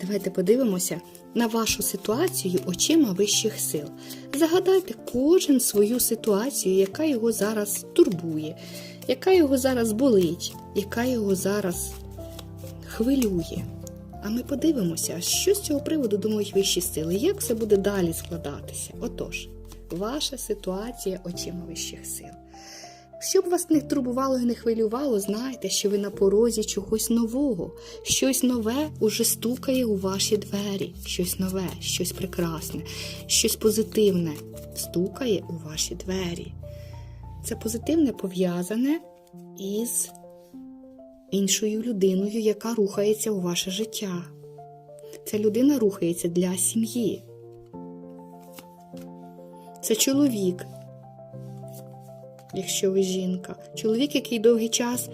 Давайте подивимося на вашу ситуацію очима вищих сил. Загадайте кожен свою ситуацію, яка його зараз турбує, яка його зараз болить, яка його зараз хвилює. А ми подивимося, що з цього приводу думають вищі сили, як все буде далі складатися. Отож, ваша ситуація очима вищих сил. Щоб вас не турбувало і не хвилювало, знайте, що ви на порозі чогось нового. Щось нове уже стукає у ваші двері. Щось нове, щось прекрасне, щось позитивне стукає у ваші двері. Це позитивне пов'язане із іншою людиною, яка рухається у ваше життя. Ця людина рухається для сім'ї. Це чоловік, якщо ви жінка. Чоловік, який довгий час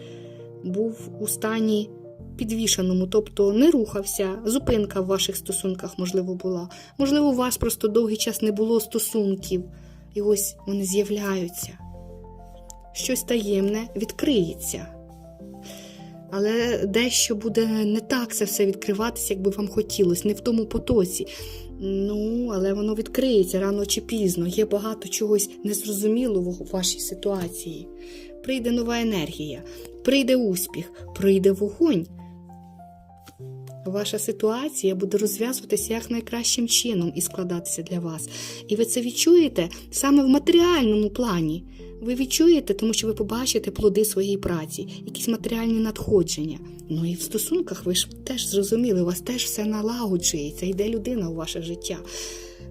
був у стані підвішеному, тобто не рухався, зупинка в ваших стосунках, можливо, була. Можливо, у вас просто довгий час не було стосунків, і ось вони з'являються. Щось таємне відкриється. Але дещо буде не так це все відкриватися, як би вам хотілося, не в тому потоці. Ну, але воно відкриється рано чи пізно. Є багато чогось незрозумілого в вашій ситуації. Прийде нова енергія, прийде успіх, прийде вогонь. Ваша ситуація буде розв'язуватися як найкращим чином і складатися для вас. І ви це відчуєте саме в матеріальному плані. Ви відчуєте, тому що ви побачите плоди своєї праці, якісь матеріальні надходження. Ну і в стосунках ви ж теж зрозуміли, у вас теж все налагоджується, йде людина у ваше життя.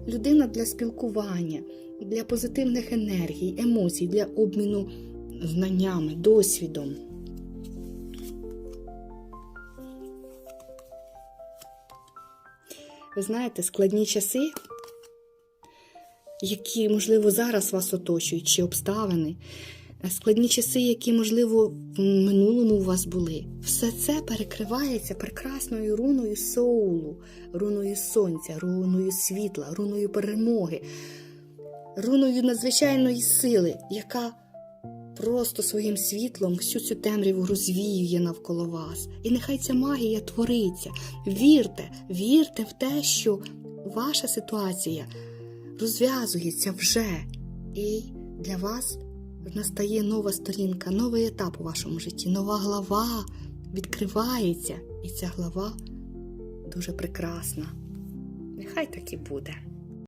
Людина для спілкування, для позитивних енергій, емоцій, для обміну знаннями, досвідом. Ви знаєте, складні часи, які, можливо, зараз вас оточують, чи обставини, е, складні часи, які, можливо, в минулому у вас були, все це перекривається прекрасною руною соулу, руною сонця, руною світла, руною перемоги, руною надзвичайної сили, яка просто своїм світлом всю цю темряву розвіює навколо вас. І нехай ця магія твориться. Вірте, вірте в те, що ваша ситуація розв'язується вже. І для вас настає нова сторінка, новий етап у вашому житті, нова глава відкривається, і ця глава дуже прекрасна. Нехай так і буде.